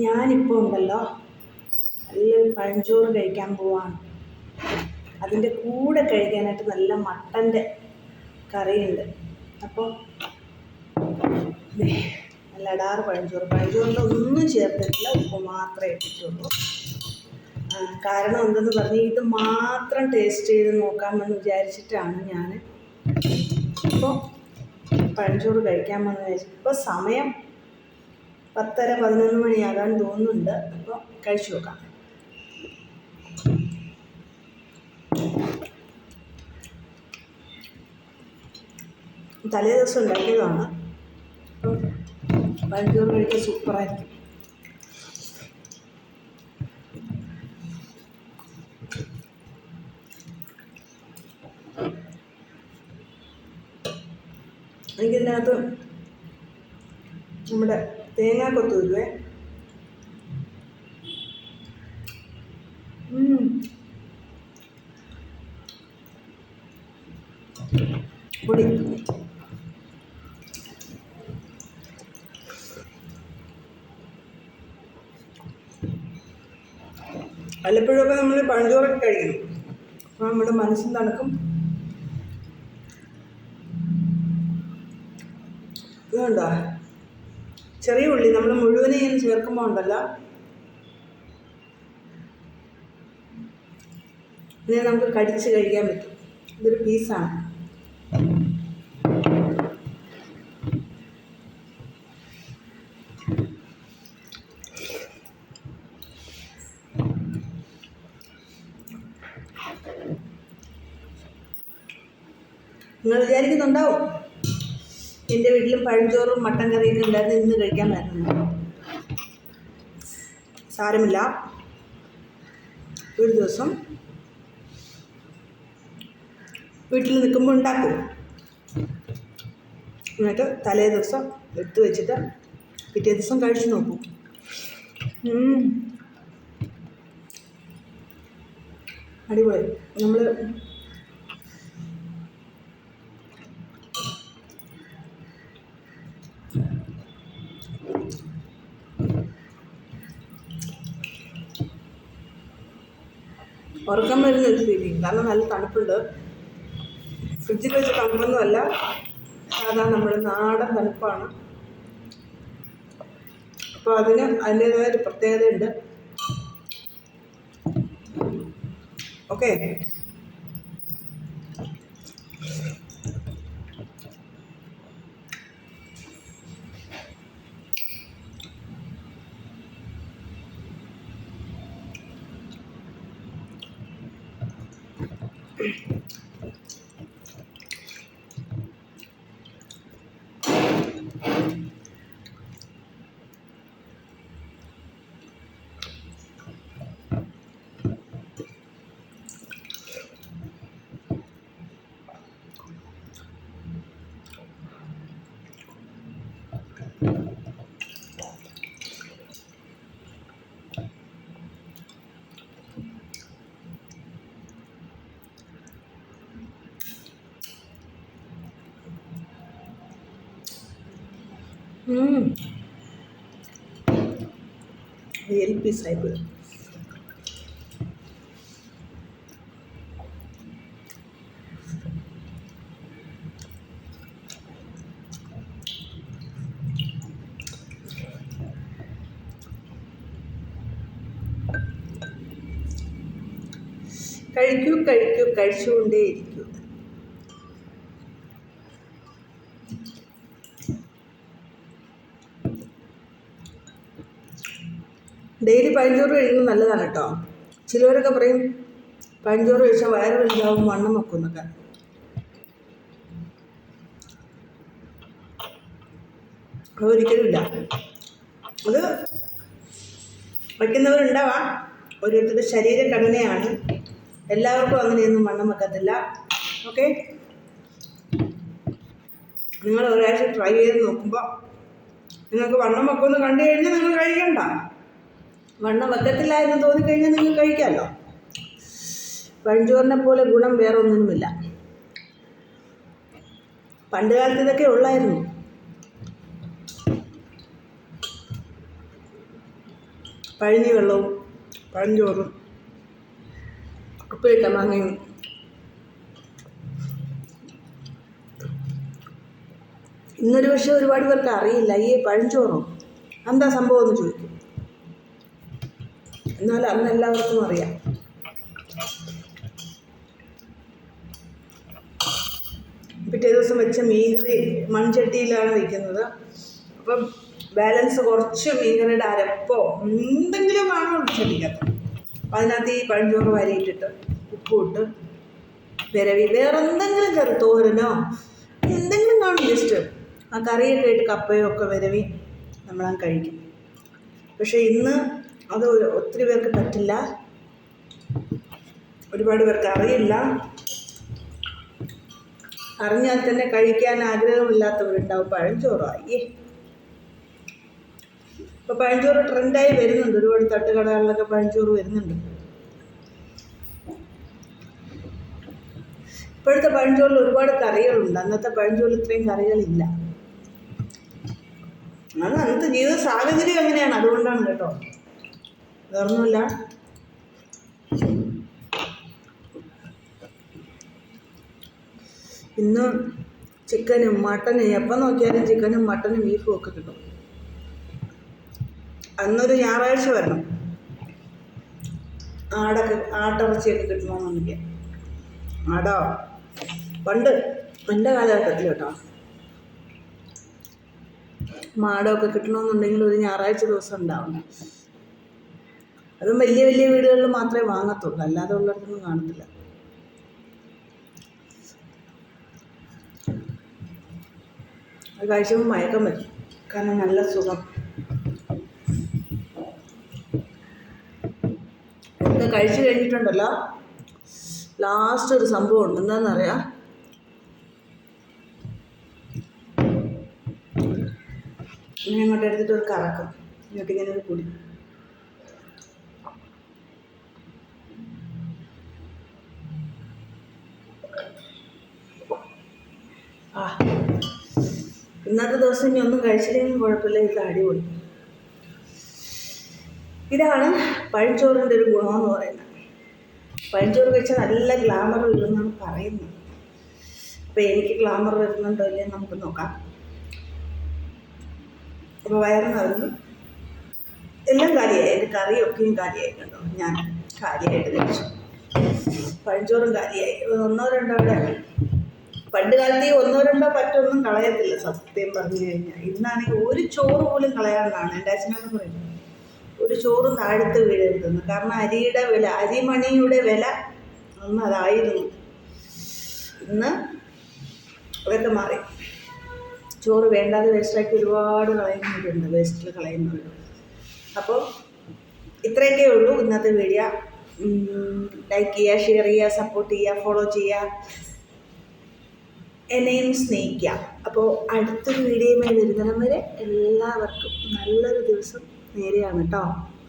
ഞാനിപ്പോൾ ഉണ്ടല്ലോ. നല്ലൊരു പഴഞ്ചോറ് കഴിക്കാൻ പോവാണ്. അതിന്റെ കൂടെ കഴിക്കാനായിട്ട് നല്ല മട്ടന്റെ കറിയുണ്ട്. അപ്പോൾ നല്ല അടാറ് പഴഞ്ചോറ്. പഴഞ്ചോറിൽ ഒന്നും ചേർത്തിട്ടില്ല ഉപ്പ് മാത്രമേ ഇട്ടിട്ടുള്ളൂ. കാരണം എന്തെന്ന് പറഞ്ഞാൽ ഇത് മാത്രം ടേസ്റ്റ് ചെയ്ത് നോക്കാമെന്ന് വിചാരിച്ചിട്ടാണ് ഞാൻ ഇപ്പോൾ പഴഞ്ചോറ് കഴിക്കാമെന്ന് വിചാരിച്ചു ഇപ്പോൾ സമയം പത്തര പതിനൊന്ന് മണിയാകാൻ തോന്നുന്നുണ്ട്. അപ്പോൾ കഴിച്ചു നോക്കാം. തലേ ദിവസം ഉണ്ടാക്കിയതാണ്. അപ്പം പഴഞ്ചോറ് സൂപ്പറായിരിക്കും. എനിക്കിതിനകത്ത് നമ്മുടെ തേങ്ങാ കൊത്ത് വരുവേ ഉം. പൊടി. വല്ലപ്പോഴൊക്കെ നമ്മൾ പഴഞ്ചോറൊക്കെ കഴിക്കണം. അപ്പോൾ നമ്മുടെ മനസ്സും തണുക്കും. ഇതുണ്ടോ ചെറിയ ഉള്ളി നമ്മൾ മുഴുവനെ ഇങ്ങനെ ചേർക്കുമ്പോൾ ഉണ്ടല്ലോ. ഇതിനെ നമുക്ക് കടിച്ച് കഴിക്കാൻ പറ്റും. ഇതൊരു പീസാണ്. നിങ്ങൾ വിചാരിക്കുന്നുണ്ടാവും. എന്റെ വീട്ടിലും പഴഞ്ചോറും മട്ടൻ കറിയൊക്കെ ഉണ്ടായിരുന്നു ഇന്ന് കഴിക്കാൻ പറ്റുന്നു സാരമില്ല. ഒരു ദിവസം വീട്ടിൽ നിൽക്കുമ്പോൾ ഉണ്ടാക്കും. എന്നിട്ട് തലേ ദിവസം എടുത്തു വെച്ചിട്ട് പിറ്റേ ദിവസം കഴിച്ചു നോക്കും. അടിപൊളി. നമ്മൾ ഉറക്കം വരുന്ന ഒരു ഫീലിംഗ് കാരണം നല്ല തണുപ്പുണ്ട്. ഫ്രിഡ്ജിൽ വെച്ച് തണുപ്പൊന്നുമല്ല. സാധാ നമ്മുടെ നാടൻ തണുപ്പാണ്. അപ്പോൾ അതിന് അതിന്റേതായ ഒരു പ്രത്യേകതയുണ്ട്. ഓക്കെ പീസായി പോയി കഴിക്കൂ കഴിക്കൂ കഴിച്ചുകൊണ്ടേയിരിക്കൂ. ഡെയിലി പഴഞ്ചോറ് കഴിക്കുന്നത് നല്ലതാണ് കേട്ടോ. ചിലവരൊക്കെ പറയും പഴഞ്ചോറ് കഴിച്ചാൽ വയറ് വലുതാവും വണ്ണം വെക്കും എന്നൊക്കെ. അതൊരിക്കലുമില്ല അത് വയ്ക്കുന്നവരുണ്ടാവാം. ഓരോരുത്തരുടെ ശരീരഘടനയാണ്. എല്ലാവർക്കും അങ്ങനെയൊന്നും വണ്ണം വെക്കത്തില്ല. ഓക്കെ? നിങ്ങൾ ഒരാഴ്ച ട്രൈ ചെയ്ത് നോക്കുമ്പോൾ നിങ്ങൾക്ക് വണ്ണം വെക്കുമെന്ന് കണ്ടു കഴിഞ്ഞാൽ നിങ്ങൾ കഴിക്കണ്ട. വണ്ണം വെക്കത്തില്ല എന്ന് തോന്നിക്കഴിഞ്ഞാൽ നിങ്ങൾ കഴിക്കാമല്ലോ. പഴഞ്ചോറിനെ പോലെ ഗുണം വേറെ ഒന്നിനുമില്ല പണ്ട് കാലത്ത് ഇതൊക്കെ ഉള്ളായിരുന്നു. പഴഞ്ഞി വെള്ളവും പഴഞ്ചോറും ഉപ്പിലിട്ട മാങ്ങയും ഇന്നൊരു പക്ഷേ ഒരുപാട് പേർക്ക് അറിയില്ല ഈ പഴഞ്ചോറും. എന്താ സംഭവം എന്ന് ചോദിക്കും എന്നാൽ അന്ന് എല്ലാവർക്കും അറിയാം. പിറ്റേ ദിവസം വെച്ച മീൻകറി മൺചട്ടിയിലാണ് വയ്ക്കുന്നത് അപ്പം ബാലൻസ് കുറച്ച് മീൻകറിയുടെ അരപ്പോ എന്തെങ്കിലും വേണോ ചട്ടിക്കകത്ത് അപ്പം അതിനകത്ത് ഈ പഴഞ്ചോറ് വരിയിട്ടിട്ട് ഉപ്പും ഇട്ട് വിരവി. വേറെ എന്തെങ്കിലും കറി തോരനോ എന്തെങ്കിലും കാണും ജസ്റ്റ്. ആ കറിയൊക്കെ ഇട്ട് കപ്പയോ ഒക്കെ വിരവി നമ്മളങ്ങ് കഴിക്കും. പക്ഷേ ഇന്ന് അത് ഒത്തിരി പേർക്ക് പറ്റില്ല. ഒരുപാട് പേർക്ക് അറിയില്ല. അറിഞ്ഞാൽ തന്നെ കഴിക്കാൻ ആഗ്രഹമില്ലാത്തവരുണ്ടാവും. പഴഞ്ചോറ് ഇപ്പോൾ ഇപ്പൊ പഴഞ്ചോറ് ട്രെൻഡായി വരുന്നുണ്ട്. ഒരുപാട് തട്ടുകടകളിലൊക്കെ പഴഞ്ചോറ് വരുന്നുണ്ട്. ഇപ്പോഴത്തെ പഴഞ്ചോറിൽ ഒരുപാട് കറികളുണ്ട്. അന്നത്തെ പഴഞ്ചോറിൽ ഇത്രയും കറികളില്ല. അത് അന്നത്തെ ജീവിത സാഹചര്യം എങ്ങനെയാണ്? അതുകൊണ്ടാണ് കേട്ടോ. വേറൊന്നുമില്ല. ഇന്ന് ചിക്കനും മട്ടനും എപ്പം നോക്കിയാലും ചിക്കനും മട്ടനും ബീഫും ഒക്കെ കിട്ടും. അന്നൊരു ഞായറാഴ്ച വരണം. ആടൊക്കെ ആട്ടിറച്ചിയൊക്കെ കിട്ടണമെന്നുണ്ടെങ്കിൽ ആടോ? പണ്ട് എന്റെ കാലഘട്ടത്തിൽ കേട്ടോ. മാടമൊക്കെ കിട്ടണമെന്നുണ്ടെങ്കിൽ ഒരു ഞായറാഴ്ച ദിവസം ഉണ്ടാവണം. അതും വലിയ വലിയ വീടുകളിൽ മാത്രമേ വാങ്ങത്തുള്ളൂ. അല്ലാതെ ഉള്ളിടത്തൊന്നും കാണത്തില്ല. അത് കഴിച്ചപ്പോൾ മയക്കം വരും. കാരണം നല്ല സുഖം. ഇതൊക്കെ കഴിച്ചു കഴിഞ്ഞിട്ടുണ്ടല്ലോ. ലാസ്റ്റ് ഒരു സംഭവം ഉണ്ട് എന്താണെന്നറിയാം ഇങ്ങനെ അങ്ങോട്ട് എടുത്തിട്ട് ഒരു കറക്കും. എന്നിട്ട് ഇങ്ങനെ ഒരു കുടി ഇന്നത്തെ ദിവസം ഇനി ഒന്നും കഴിച്ചില്ലെങ്കിലും കുഴപ്പമില്ല ഇത് അടിപൊളി ഇതാണ് പഴഞ്ചോറിന്റെ ഒരു ഗുണം എന്ന് പറയുന്നത്. പഴഞ്ചോറ് കഴിച്ചാൽ നല്ല ഗ്ലാമർ വരുമെന്നാണ് പറയുന്നത്. അപ്പോൾ എനിക്ക് ഗ്ലാമർ വരുന്നുണ്ടോ ഇല്ലേ നമുക്ക് നോക്കാം. അപ്പോൾ വയറ് നിറഞ്ഞു. എല്ലാം കാര്യമായി എന്റെ കറിയൊക്കെയും കാര്യമായി ഞാൻ കാര്യമായിട്ട് കഴിച്ചു. പഴഞ്ചോറും കാര്യമായി ഒന്നോ രണ്ടോ അവിടെ പണ്ട് കാലത്ത് ഈ ഒന്നോ രണ്ടോ പറ്റൊന്നും കളയത്തില്ല സത്യം പറഞ്ഞു കഴിഞ്ഞാൽ ഇന്നാണെങ്കിൽ ഒരു ചോറ് പോലും കളയാനാണ് എന്റെ അച്ഛനോട് പറയുന്നത് ഒരു ചോറും താഴ്ത്ത് വീഴരുതെന്ന്. കാരണം അരിയുടെ വില അരിമണിയുടെ വില അന്ന് അതായിരുന്നു. ഇന്ന് അതൊക്കെ മാറി. ചോറ് വേണ്ടാതെ വേസ്റ്റാക്കി ഒരുപാട് കളയുന്നവരുണ്ട് വേസ്റ്റിൽ കളയുന്നവരുണ്ട്. അപ്പോൾ ഇത്രയൊക്കെ ഉള്ളൂ ഇന്നത്തെ വീഡിയോ ലൈക്ക് ചെയ്യുക ഷെയർ ചെയ്യുക സപ്പോർട്ട് ചെയ്യുക ഫോളോ ചെയ്യുക. എന്നെയും സ്നേഹിക്കുക. അപ്പോൾ അടുത്തൊരു വീഡിയോയുമായി വരുന്നിടം വരെ എല്ലാവർക്കും നല്ലൊരു ദിവസം നേരെയാണ് കേട്ടോ.